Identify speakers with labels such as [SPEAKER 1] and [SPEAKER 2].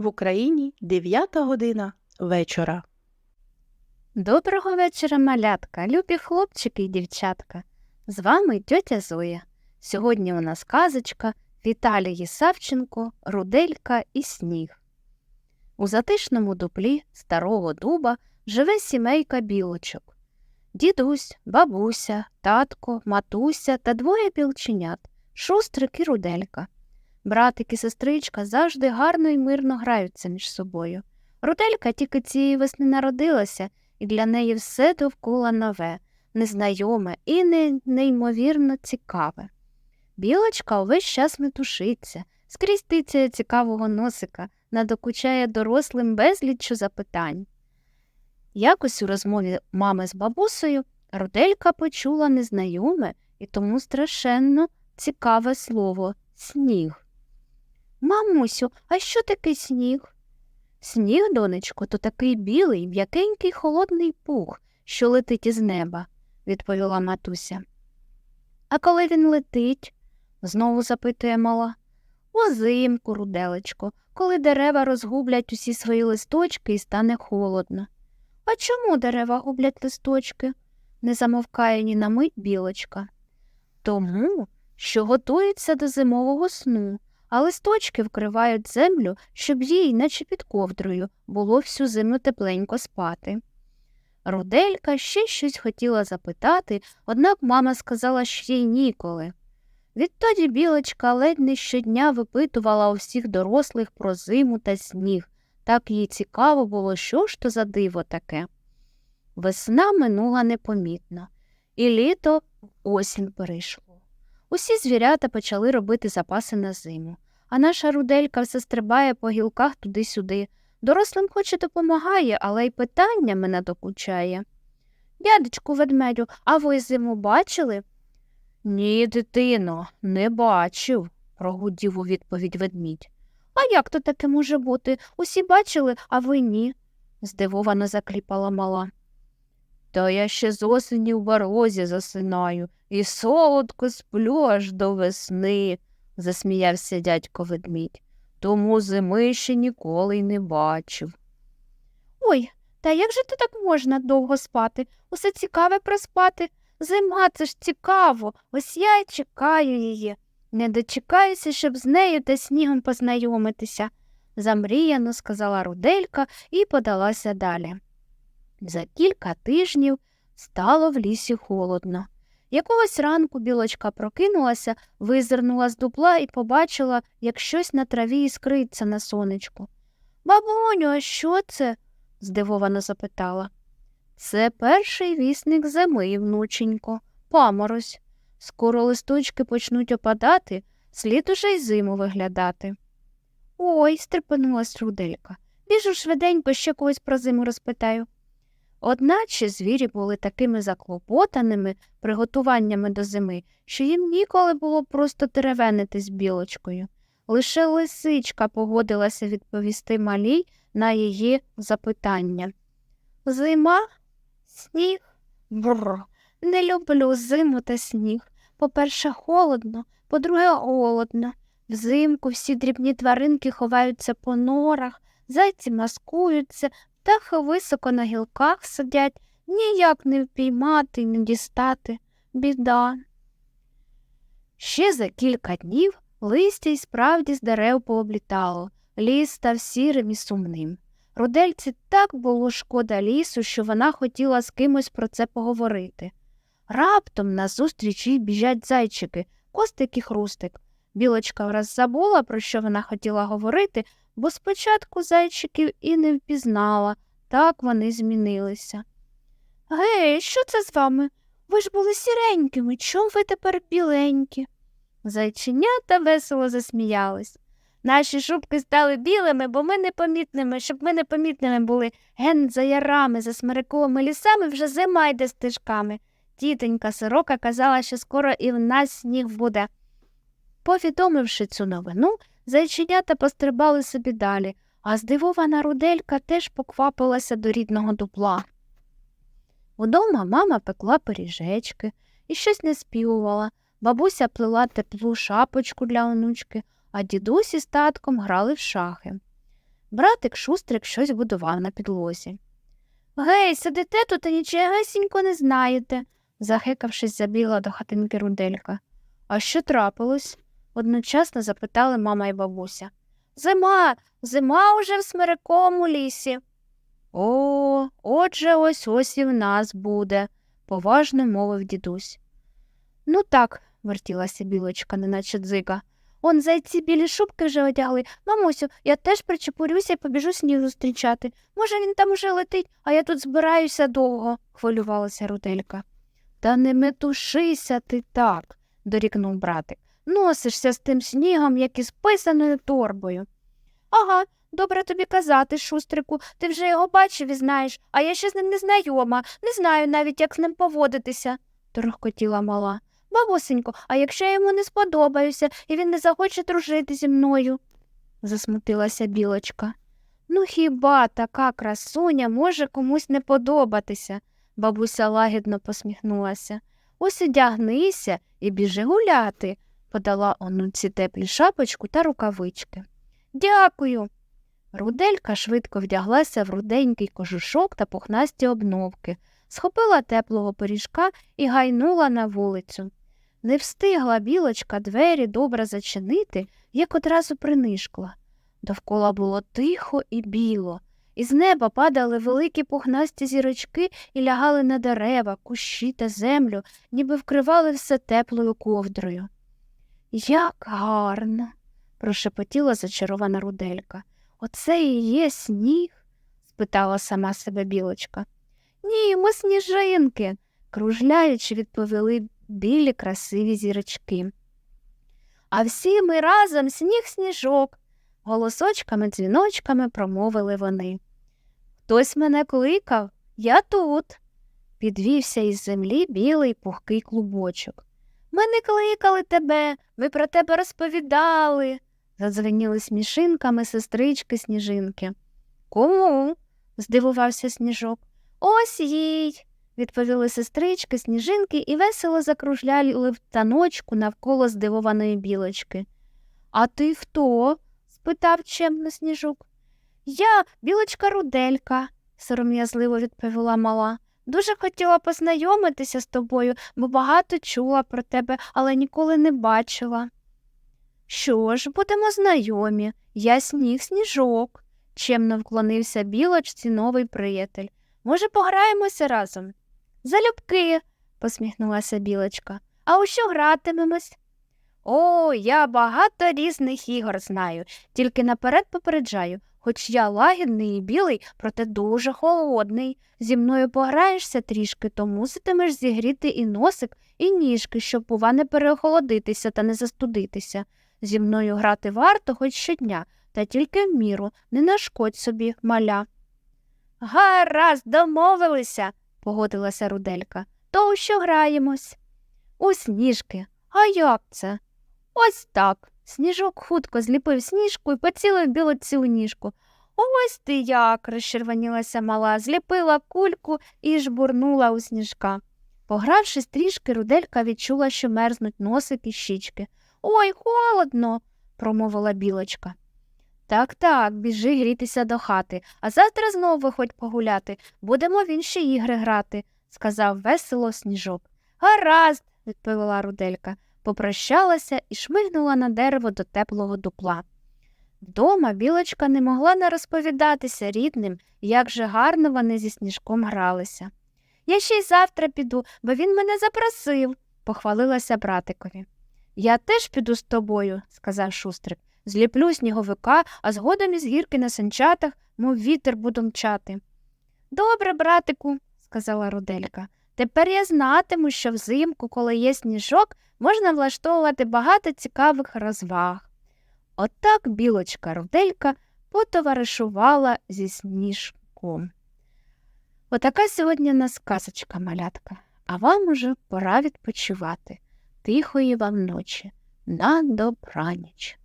[SPEAKER 1] В Україні 9 година вечора.
[SPEAKER 2] Доброго вечора, малятка, любі хлопчики і дівчатка. З вами тьотя Зоя. Сьогодні у нас казочка Віталії Савченко, Руделька і сніг. У затишному дуплі старого дуба живе сімейка білочок. Дідусь, бабуся, татко, матуся та двоє білченят, шустрик і руделька. Братик і сестричка завжди гарно і мирно граються між собою. Руделька тільки цієї весни народилася, і для неї все довкола нове, незнайоме і не, неймовірно цікаве. Білочка увесь час метушиться, скрізь тицяє цікавого носика, надокучає дорослим безліччю запитань. Якось у розмові мами з бабусею Руделька почула незнайоме і тому страшенно цікаве слово сніг. Мамусю, а що таке сніг? Сніг, донечко, то такий білий, м'якенький холодний пух, що летить із неба, відповіла матуся. А коли він летить? знову запитує мала. Озимку, руделечко, коли дерева розгублять усі свої листочки і стане холодно. А чому дерева гублять листочки? не замовкає ні на мить білочка. Тому, що готуються до зимового сну, а листочки вкривають землю, щоб їй, наче під ковдрою, було всю зиму тепленько спати. Руделька ще щось хотіла запитати, однак мама сказала, що їй ніколи. Відтоді білочка ледь не щодня випитувала у всіх дорослих про зиму та сніг. Так їй цікаво було, що ж то за диво таке. Весна минула непомітно, і літо осінь перейшло. Усі звірята почали робити запаси на зиму, а наша руделька все стрибає по гілках туди-сюди. Дорослим хоч і допомагає, але й питаннями надокучає. Дядечку ведмедю, а ви зиму бачили? Ні, дитино, не бачив, прогудів у відповідь ведмідь. А як то таке може бути? Усі бачили, а ви ні, здивовано закліпала мала. Та я ще з осені в барозі засинаю і солодко сплю аж до весни, засміявся дядько ведмідь. Тому зими ще ніколи й не бачив. Ой, та як же то так можна довго спати? Усе цікаве проспати. Зима це ж цікаво, ось я й чекаю її. Не дочекаюся, щоб з нею та снігом познайомитися, замріяно сказала Руделька і подалася далі. За кілька тижнів стало в лісі холодно. Якогось ранку білочка прокинулася, визирнула з дупла і побачила, як щось на траві іскриться на сонечку. Бабуню, а що це? здивовано запитала. Це перший вісник зими, внученько, паморозь. Скоро листочки почнуть опадати, слід уже й зиму виглядати. Ой, стрепенулась Руделька. Біжу швиденько ще когось про зиму розпитаю. Одначе звірі були такими заклопотаними приготуваннями до зими, що їм ніколи було просто теревенити з білочкою. Лише лисичка погодилася відповісти малій на її запитання. Зима, сніг, бррр. Не люблю зиму та сніг. По-перше, холодно, по-друге, голодно. Взимку всі дрібні тваринки ховаються по норах, зайці маскуються, птахи високо на гілках сидять, ніяк не впіймати, не дістати. Біда. Ще за кілька днів листя й справді з дерев пооблітало, ліс став сірим і сумним. Рудельці так було шкода лісу, що вона хотіла з кимось про це поговорити. Раптом назустріч їй біжать зайчики, костик і хрустик. Білочка враз забула, про що вона хотіла говорити, бо спочатку зайчиків і не впізнала, так вони змінилися. Гей, що це з вами? Ви ж були сіренькими, чом ви тепер біленькі? Зайченята весело засміялись. Наші шубки стали білими, бо ми непомітними, щоб ми непомітними були. Ген за ярами, за смириковими лісами вже зима йде стежками. Тітонька сорока казала, що скоро і в нас сніг буде. Повідомивши цю новину, зайченята пострибали собі далі, а здивована руделька теж поквапилася до рідного дупла. Удома мама пекла пиріжечки і щось не співувала. Бабуся плела теплу шапочку для онучки, а дідусь із татком грали в шахи. Братик шустрик щось будував на підлозі. Гей, сидите тут і нічогесінько не знаєте, захикавшись, забігла до хатинки руделька. А що трапилось? Одночасно запитали мама і бабуся. Зима, зима уже в смириковому лісі. О, отже, ось ось і в нас буде, поважно мовив дідусь. Ну так, вертілася білочка, неначе дзига. Он зайці білі шубки вже одягли. Мамусю, я теж причепурюся і побіжу сніг зустрічати. Може, він там уже летить, а я тут збираюся довго, хвилювалася Руделька. Та не метушися ти так, дорікнув братик. Носишся з тим снігом, як із писаною торбою. Ага, добре тобі казати, шустрику, ти вже його бачив і знаєш, а я ще з ним не знайома, не знаю навіть, як з ним поводитися, торохкотіла мала. Бабусенько, а якщо я йому не сподобаюся і він не захоче дружити зі мною? засмутилася білочка. Ну хіба така красуня може комусь не подобатися? Бабуся лагідно посміхнулася. Ось одягнися і біжи гуляти, подала онуці теплі шапочку та рукавички. Дякую. Руделька швидко вдяглася в руденький кожушок та пухнасті обновки, схопила теплого пиріжка і гайнула на вулицю. Не встигла білочка двері добре зачинити, як одразу принишкла. Довкола було тихо і біло, із неба падали великі пухнасті зірочки і лягали на дерева, кущі та землю, ніби вкривали все теплою ковдрою. Як гарно, прошепотіла зачарована руделька. Оце і є сніг? спитала сама себе білочка. Ні, ми сніжинки, кружляючи, відповіли білі красиві зірочки. А всі ми разом сніг сніжок, голосочками дзвіночками промовили вони. Хтось мене кликав, я тут. Підвівся із землі білий пухкий клубочок. Ми не кликали тебе, ми про тебе розповідали, задзвеніли смішинками сестрички сніжинки. Кому? здивувався сніжок. Ось їй, відповіли сестрички сніжинки і весело закружляли в таночку навколо здивованої білочки. А ти хто? спитав чемно сніжок. Я білочка руделька, сором'язливо відповіла мала. Дуже хотіла познайомитися з тобою, бо багато чула про тебе, але ніколи не бачила. Що ж, будемо знайомі, я сніг сніжок, чемно вклонився білочці новий приятель. Може, пограємося разом? Залюбки, посміхнулася білочка. А у що гратимемось? О, я багато різних ігор знаю, тільки наперед попереджаю, хоч я лагідний і білий, проте дуже холодний. Зі мною пограєшся трішки, то муситимеш зігріти і носик, і ніжки, щоб, бува, не переохолодитися та не застудитися. Зі мною грати варто хоч щодня, та тільки в міру, не нашкодь собі, маля. Гаразд, домовилися, погодилася руделька. То у що граємось? У сніжки. А як це? Ось так. Сніжок хутко зліпив сніжку і поцілив білоці у ніжку. Ось ти як, розчервонілася мала, зліпила кульку і жбурнула у сніжка. Погравшись трішки, руделька відчула, що мерзнуть носик і щічки. Ой, холодно, промовила білочка. Так, так, біжи грітися до хати, а завтра знову виходь погуляти, будемо в інші ігри грати, сказав весело сніжок. Гаразд, відповіла руделька, попрощалася і шмигнула на дерево до теплого дупла. Вдома білочка не могла не розповідатися рідним, як же гарно вони зі сніжком гралися. Я ще й завтра піду, бо він мене запросив, похвалилася братикові. Я теж піду з тобою, сказав шустрик. Зліплю сніговика, а згодом із гірки на санчатах, мов вітер буду мчати. Добре, братику, сказала Руделька. Тепер я знатиму, що взимку, коли є сніжок, можна влаштовувати багато цікавих розваг. Отак білочка Руделька потоваришувала зі сніжком. Отака сьогодні у нас казочка, малятка, а вам уже пора відпочивати. Тихої вам ночі. На добраніч.